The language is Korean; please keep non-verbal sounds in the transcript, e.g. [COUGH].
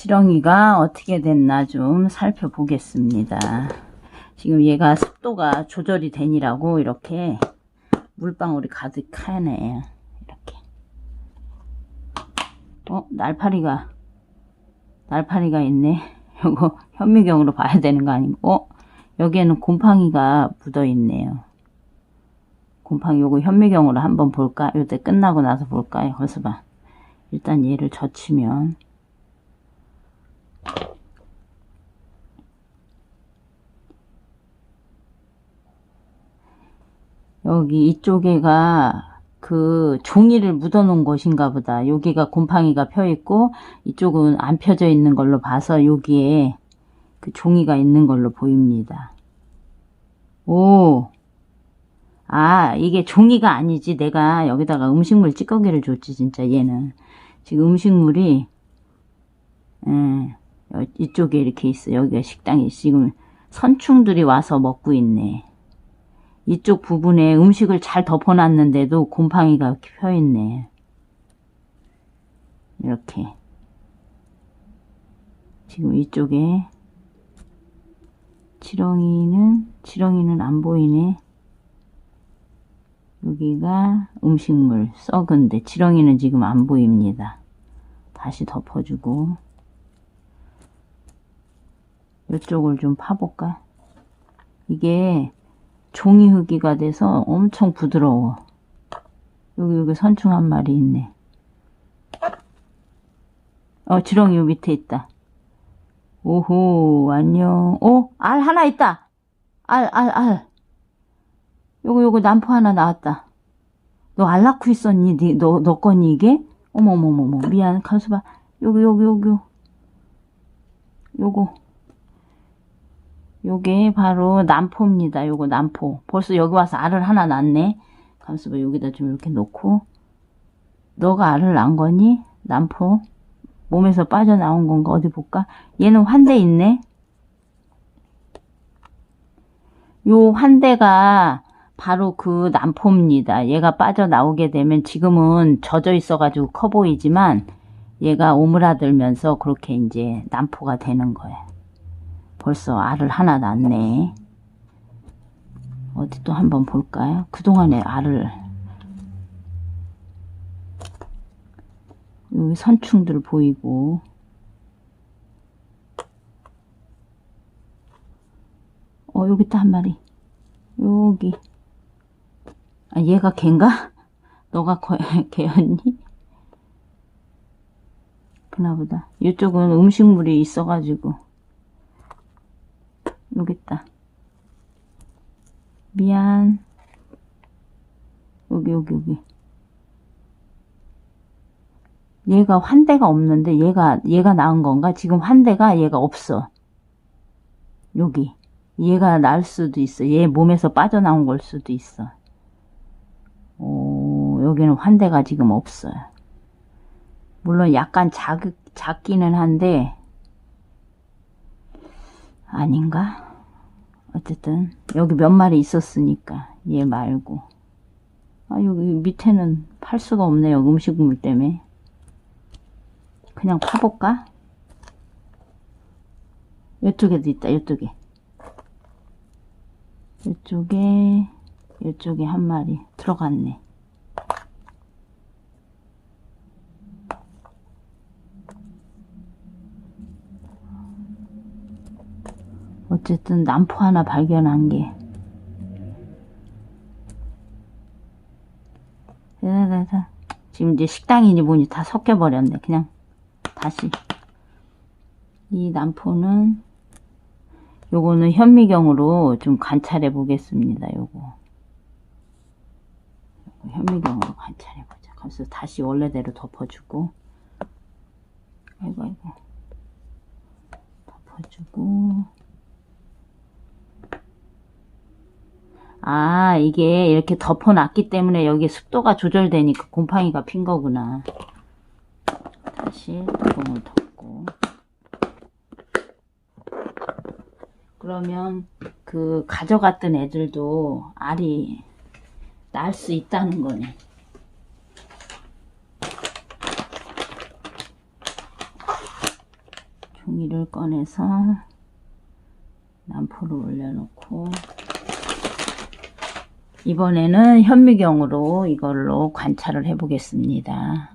지렁이가 어떻게 됐나 좀 살펴보겠습니다. 지금 얘가 습도가 조절이 되니라고 이렇게 물방울이 가득하네. 이렇게. 어, 날파리가, 날파리가 있네. [LAUGHS] 요거 현미경으로 봐야 되는 거 아니고, 어, 여기에는 곰팡이가 묻어 있네요. 곰팡이 요거 현미경으로 한번 볼까? 요때 끝나고 나서 볼까요? 거기서 봐. 일단 얘를 젖히면, 여기 이쪽에가 그 종이를 묻어 놓은 곳인가 보다. 여기가 곰팡이가 펴 있고 이쪽은 안 펴져 있는 걸로 봐서 여기에 그 종이가 있는 걸로 보입니다. 오. 아, 이게 종이가 아니지. 내가 여기다가 음식물 찌꺼기를 줬지, 진짜 얘는. 지금 음식물이, 예, 여- 이쪽에 이렇게 있어. 여기가 식당이. 지금 선충들이 와서 먹고 있네. 이쪽 부분에 음식을 잘 덮어놨는데도 곰팡이가 이렇게 펴있네. 이렇게. 지금 이쪽에 지렁이는, 지렁이는 안 보이네. 여기가 음식물, 썩은데, 지렁이는 지금 안 보입니다. 다시 덮어주고. 이쪽을 좀 파볼까? 이게 종이 흙이가 돼서 엄청 부드러워. 여기, 여기 선충 한 마리 있네. 어, 지렁이 요 밑에 있다. 오호, 안녕. 오, 알 하나 있다. 알, 알, 알. 요거, 요거 남포 하나 나왔다. 너 알 낳고 있었니? 니, 너, 너 거니, 이게? 어머머머머. 미안. 가서 봐. 여기, 여기, 여기. 요거. 요게 바로 남포입니다. 요거 남포. 벌써 여기 와서 알을 하나 낳네. 가만있어 봐. 여기다 좀 이렇게 놓고. 너가 알을 낳은 거니? 남포. 몸에서 빠져나온 건가? 어디 볼까? 얘는 환대 있네. 요 환대가 바로 그 남포입니다. 얘가 빠져나오게 되면 지금은 젖어 있어가지고 커 보이지만 얘가 오므라들면서 그렇게 이제 남포가 되는 거예요. 벌써 알을 하나 낳네. 어디 또 한번 볼까요? 그동안에 알을 여기 선충들 보이고 어 여기 또한 마리 여기 아 얘가 걘가? [LAUGHS] 너가 거, [LAUGHS] 걔였니? 그나보다 이쪽은 음식물이 있어가지고 여기 있다. 미안. 여기, 여기, 여기. 얘가 환대가 없는데, 얘가, 얘가 나은 건가? 지금 환대가 얘가 없어. 여기. 얘가 날 수도 있어. 얘 몸에서 빠져나온 걸 수도 있어. 오, 여기는 환대가 지금 없어요. 물론 약간 작, 작기는 한데, 아닌가? 어쨌든 여기 몇 마리 있었으니까 얘 말고 아 여기 밑에는 팔 수가 없네요 음식물 때문에 그냥 파볼까? 이쪽에도 있다 이쪽에 이쪽에 이쪽에 한 마리 들어갔네 어쨌든 남포 하나 발견한 게. 지금 이제 식당이니 뭐니 다 섞여버렸네. 그냥 다시. 이 남포는 요거는 현미경으로 좀 관찰해 보겠습니다. 요거 현미경으로 관찰해 보자. 그래서 다시 원래대로 덮어주고. 아이고 아이고. 덮어주고. 아, 이게 이렇게 덮어놨기 때문에 여기 습도가 조절되니까 곰팡이가 핀 거구나. 다시 뚜껑을 덮고. 그러면 그 가져갔던 애들도 알이 날 수 있다는 거네. 종이를 꺼내서 남포를 올려놓고 이번에는 현미경으로 이걸로 관찰을 해 보겠습니다.